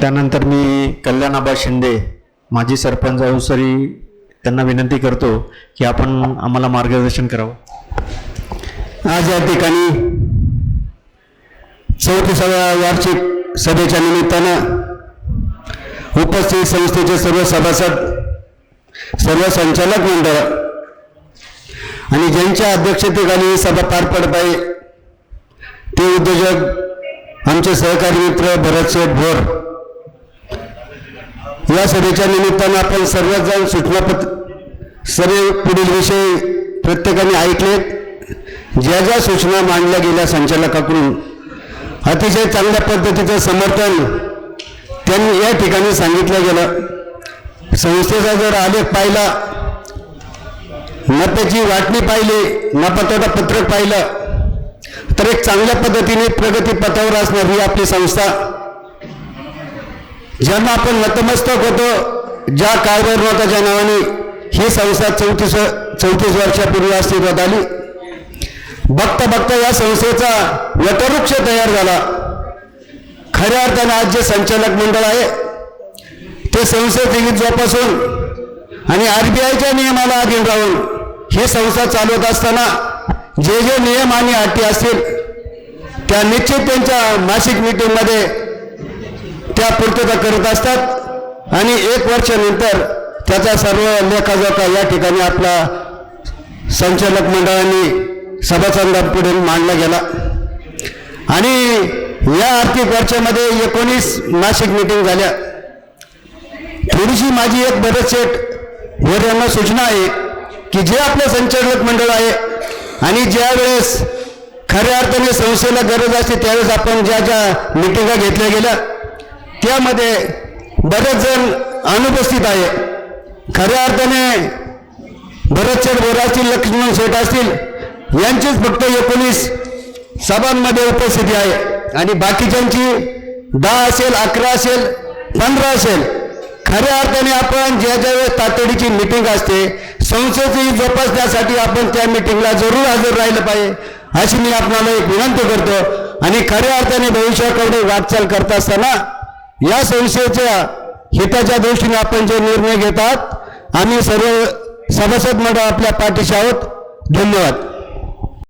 त्यानंतर मी कल्याणाबा शिंदे माजी सरपंच अवसरी त्यांना विनंती करतो की आपण आम्हाला मार्गदर्शन करावं. आज या ठिकाणी चौतीसाव्या वार्षिक सभेच्या निमित्तानं उपस्थित संस्थेचे सर्व सभासद सर्व संचालक मंडळ आणि ज्यांच्या अध्यक्षतेखाली ही सभा पार पडत आहे ते उद्योजक आमचे सहकारी मित्र भरतशेठ भोर या सभेच्या निमित्तानं आपण सर्वजण सूचनापत्र सर्व पुढील विषय प्रत्येकाने ऐकलेत ज्या ज्या सूचना मांडल्या गेल्या संचालकाकडून अतिशय चांगल्या पद्धतीचं समर्थन त्यांनी या ठिकाणी सांगितलं गेलं. संस्थेचा जर आलेख पाहिला नफ्याची वाटणी पाहिली नफातोटा पत्रक पाहिलं तर एक चांगल्या पद्धतीने प्रगतीपथावर असणारी असणार ही आपली संस्था ज्यांना आपण नतमस्तक होतो ज्या कारभार नावाने ही संस्था चौतीस चौतीस वर्षापूर्वी अस्तित्वात आली. बघता बघता या संस्थेचा वटवृक्ष तयार झाला. खऱ्या अर्थाने आज जे संचालक मंडळ आहे ते संस्थेत जोपासून आणि आर बी आयच्या नियमाला अधीन राहून ही संस्था चालवत असताना जे जे नियम आणि अटी असतील त्या निश्चित त्यांच्या मासिक मीटिंगमध्ये त्या पूर्तता करत असतात आणि एक वर्षानंतर त्याचा सर्व लेखाजोखा या ठिकाणी आपला संचालक मंडळाने सभासदांपुढे मांडला गेला. आणि या आर्थिक वर्षामध्ये एकोणीस नाशिक मीटिंग झाल्या. थोडीशी माझी एक बरेच वर यांना सूचना आहे की जे आपलं संचालक मंडळ आहे आणि ज्या वेळेस खऱ्या अर्थाने संस्थेला गरज असते त्यावेळेस आपण ज्या ज्या मिटिंगा घेतल्या गेल्या त्यामध्ये बरेच जण अनुपस्थित आहे. खऱ्या अर्थाने भरत शेठ बोरा असतील लक्ष्मण शेठ असतील यांचीच फक्त एकोणीस सभांमध्ये उपस्थिती आहे. आणि बाकीच्यांची दहा असेल अकरा असेल पंधरा असेल. खऱ्या अर्थाने आपण ज्या ज्या वेळेस तातडीची मिटिंग असते संस्थेची जोपासण्यासाठी आपण त्या मिटिंगला जरूर हजर राहिलं पाहिजे अशी मी आपणाला एक विनंती करतो. आणि खऱ्या अर्थाने भविष्याकडे वाटचाल करत असताना या संस्थेच्या हिताच्या दृष्टीने आपण जे निर्णय घेतात आम्ही सर्व सभासद मंडळ आपल्या पाठीशी आहोत. धन्यवाद.